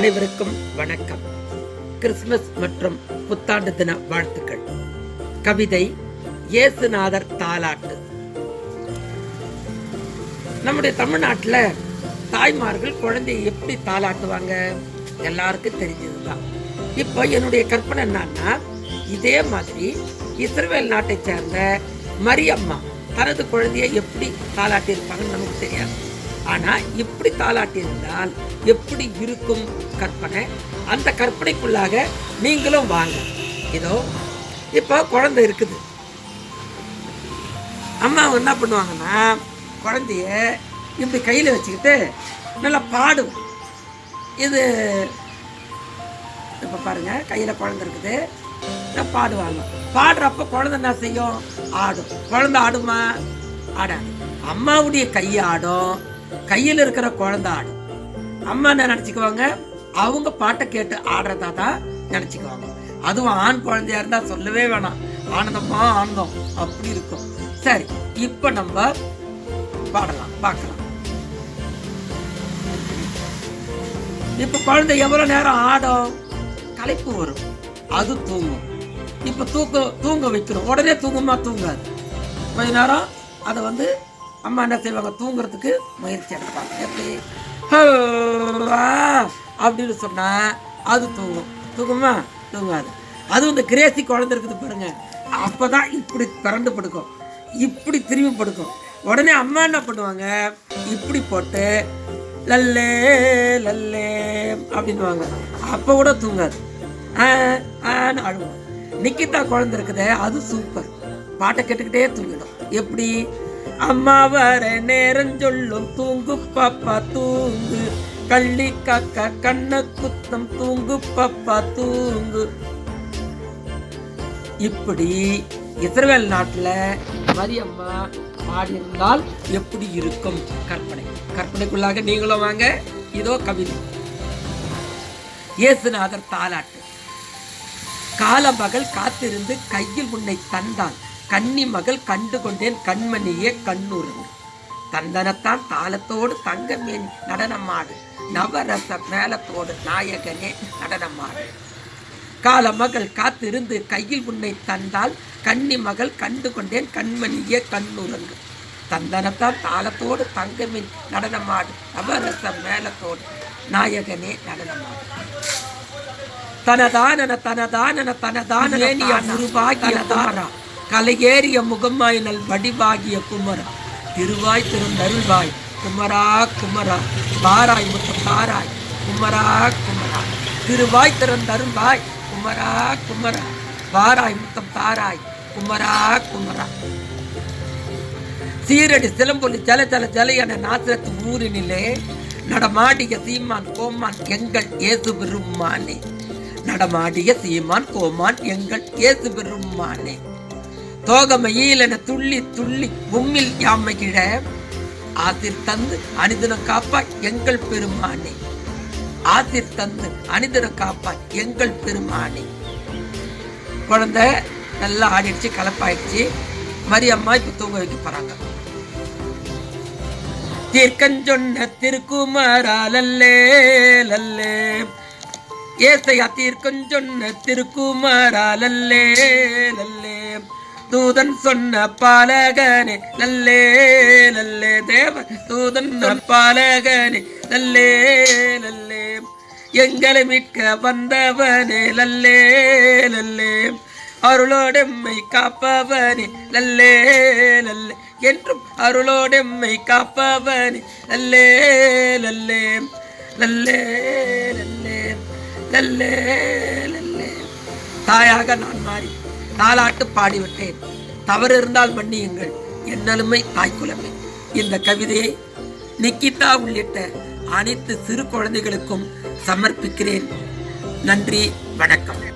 அனைவருக்கும் வணக்கம். கிறிஸ்துமஸ் மற்றும் புத்தாண்டு தின வாழ்த்துக்கள். கவிதை இயேசுநாதர் தாலாட்டு. நம்முடைய தமிழ்நாட்டில் தாய்மார்கள் குழந்தையை எப்படி தாலாட்டுவாங்க? எல்லாருக்கும் தெரிஞ்சதுதான். இப்போ என்னுடைய கற்பனை என்னன்னா இதே மாதிரி இஸ்ரேல் நாட்டை சேர்ந்த மரியம்மா தனது குழந்தையை எப்படி தாளாட்டி இருப்பாங்கன்னு நமக்கு தெரியாது. ஆனா இப்படி தாளாட்டியிருந்தால் எப்படி இருக்கும் கற்பனை? அந்த கற்பனைக்குள்ளாக நீங்களும் வாங்க. இதோ இப்போ குழந்தை இருக்குது. அம்மா என்ன பண்ணுவாங்கன்னா குழந்தைய இப்படி கையில் வச்சுக்கிட்டு நல்லா பாடும் இது இப்போ பாருங்க கையில் குழந்தை இருக்குது. பாடுவாங்க. பாடுறப்ப குழந்தை என்ன செய்யும்? ஆடும். குழந்தை ஆடுமா? ஆடாது. அம்மாவுடைய கை ஆடும் கையில் இருக்கிற குழந்தை ஆடும் அம்மா என்ன நினச்சிக்குவாங்க? அவங்க பாட்டை கேட்டு ஆடுறதா தான் நினச்சிக்குவாங்க. அதுவும் ஆண் குழந்தையா இருந்தா சொல்லவே வேணாம். ஆனந்தமா ஆனந்தம். அப்படி இருக்கும். சரி இப்போ நம்ம பாடலாம். பார்க்கலாம். இப்ப குழந்தை எவ்வளவு நேரம் ஆடும்? களைப்பு வரும். அது தூங்கும். இப்ப தூக்க தூங்க வைக்கணும். உடனே தூங்குமா? தூங்காது. கொஞ்ச நேரம் அதை வந்து அம்மா என்ன செய்வாங்க? தூங்குறதுக்கு முயற்சி எடுப்பாங்க. எப்படி? அப்படின்னு சொன்னால் அது தூங்கும். தூங்குமா? தூங்காது. அதுவும் இந்த கிரேசி குழந்தை இருக்குது பாருங்க. அப்பதான் இப்படி பிறண்டு படுக்கும். இப்படி திரும்பி படுக்கும். உடனே அம்மா என்ன பண்ணுவாங்க? இப்படி போட்டு லல்லே லல்லே அப்படின்னுவாங்க. அப்போ கூட தூங்காது. ஆ, ஆன்னு அழுவோம் நிக்கிதா குழந்தை இருக்குதே அது சூப்பர் பாட்டை கேட்டுக்கிட்டே தூங்கிடும். எப்படி? அம்மா வர நேரம் சொல்லும் தூங்கு பாப்பா தூங்கு. கள்ளி காக்கா கண்ண குத்தம் தூங்கு பாப்பா தூங்கு. இப்படி இஸ்ரேல் நாட்டுல மரியம்மா பாடியிருந்தால் எப்படி இருக்கும்? கற்பனை. கற்பனைக்குள்ளாக நீங்களும் வாங்க. இதோ கவிதை. இயேசுநாதர் தாலாட்டு. காலமகள் காத்திருந்து கையில் உன்னை தந்தான். கன்னி மகள் கண்டு கொண்டேன் கண்மணியே கண்ணூருங்க தந்தனத்தான் தாளத்தோடு தங்கமேனி நடனமாடு. நவரச மேளத்தோடு நாயகனே நடனமாடு. கால மகள் காத்திருந்து கையில் உன்னை தந்தால் கன்னி மகள் கண்டு கொண்டேன் கண்மணியே கண்ணுறங்கு தந்தனத்தான் தாளத்தோடு தங்கமின் நடனமாடு. நவரச மேளத்தோடு நாயகனே நடனமாடு. தனதானன தனதானன தனதான உருவாகிய தாரா கலையேறிய முகமாயினல் வடிவாகிய குமரா. திருவாய் திருந்தருள்வாய். குமரா குமரா. பாராய் முத்த பாராய். குமரா குமரா. திருவாய் திறந்தருள்வாய் குமரா குமரா. பாராய் முத்தம் தாராய் குமரா குமரா. சீரடி சிலம்பொலி ஜல ஜல ஜல என நாசரத்து ஊரினிலே நடமாடிய சீமான் கோமான் எங்கள் ஏசு பெருமானே. நடமாடிய சீமான் கோமான் எங்கள் ஏசு பெருமானே. தோகமையில் என துள்ளி துள்ளி உம்மில் யாமைகிழ ஆசிர் தந்து அனிதனம் காப்பாய் எங்கள் பெருமானே. ஆசிர் தந்து அனிதனம் காப்பாய் எங்கள் பெருமானே. குழந்தை நல்லா ஆடிடுச்சு கலப்பாயிடுச்சு. மரியம்மா இப்ப தூங்க வைக்க போறாங்க. தீர்க்கஞ்சொன்ன திருக்குமாரா லல்லே லல்லே. ஏசையா தீர்க்கஞ்சொன்ன திருக்குமாரா லல்லே லல்லே. தூதன் சொன்ன பாலகனே நல்லே நல்லே தேவ தூதன் பாலகனே நல்லே நல்லே. எங்களை மீட்க வந்தவனே நல்லே நல்லே. அருளோடெம்மை காப்பவனே நல்லே நல்லே. என்றும் அருளோடெம்மை காப்பவனே நல்லே நல்லே. நல்லே நல்லே நல்லே நல்லே. தாயாக நான் மாறி தாலாட்டு பாடிவிட்டேன். தவறு இருந்தால் மன்னியுங்கள். என்னலுமை தாய்க்குலமே இந்த கவிதையை நிக்கிதா உள்ளிட்ட அனைத்து சிறு குழந்தைகளுக்கும் சமர்ப்பிக்கிறேன். நன்றி வணக்கம்.